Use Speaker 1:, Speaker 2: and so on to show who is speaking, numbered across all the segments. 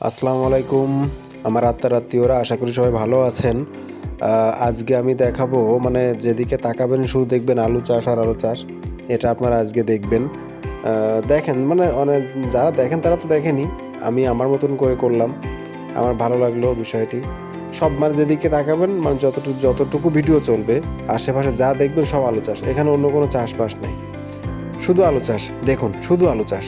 Speaker 1: আসসালামু আলাইকুম। আমার আত্মার আত্মীয়রা, আশা করি সবাই ভালো আছেন। আজকে আমি দেখাবো মানে যেদিকে তাকাবেন, শুধু দেখবেন আলু চাষ আর আলু চাষ। এটা আপনারা আজকে দেখবেন। দেখেন মানে অনেক, যারা দেখেন তারা তো দেখেনি। আমি আমার মতন করে করলাম। আমার ভালো লাগল বিষয়টি। সব মানে যেদিকে তাকাবেন মানে যতটুকু যতটুকু ভিডিও চলবে, আশেপাশে যা দেখবেন সব আলু চাষ। এখানে অন্য কোনো চাষবাস নেই। শুধু আলু চাষ। দেখুন, শুধু আলু চাষ।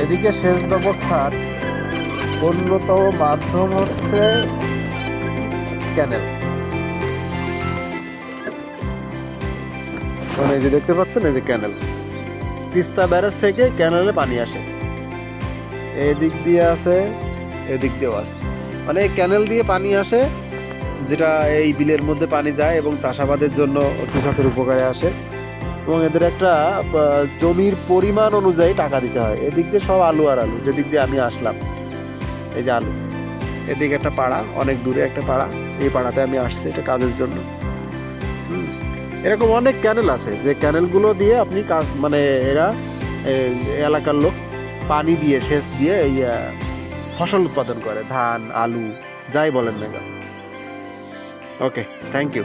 Speaker 1: এদিকে সেচ ব্যবস্থার অন্যতম মাধ্যম হচ্ছে ক্যানেল। এই যে দেখতে পাচ্ছেন, এই যে ক্যানেল। তিস্তা ব্যারেজ থেকে ক্যানেলে পানি আসে। এদিক দিয়ে আছে, এদিক দিয়েও আছে। মানে এই ক্যানেল দিয়ে পানি আসে, যেটা এই বিলের মধ্যে পানি যায় এবং চাষাবাদের জন্য কৃষকের উপকারে আসে। এবং এদের একটা জমির পরিমাণ অনুযায়ী টাকা দিতে হয়। এদিক দিয়ে সব আলু আর আলু, যেদিক দিয়ে আমি আসলাম। এই যে আলু। এদিকে একটা পাড়া, অনেক দূরে একটা পাড়া। এই পাড়াতে আমি আসছি এটা কাজের জন্য। এরকম অনেক ক্যানেল আছে, যে ক্যানেলগুলো দিয়ে আপনি কাজ মানে এরা এলাকার লোক পানি দিয়ে, সেচ দিয়ে এই ফসল উৎপাদন করে। ধান, আলু, যাই বলেন না ওকে থ্যাংক ইউ